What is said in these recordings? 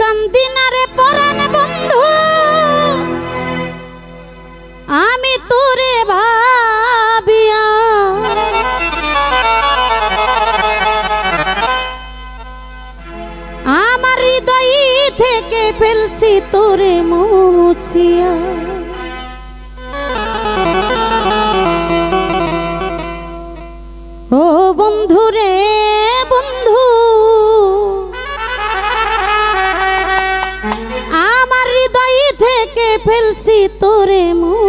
কান্দিনারে পরাণ বন্ধু। আমি তোরে ভাবিয়া আমার হৃদয় থেকে ফেলছি তোরে মুছিয়া। ও বন্ধুরে তোরে মু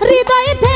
হৃদয়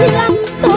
可以了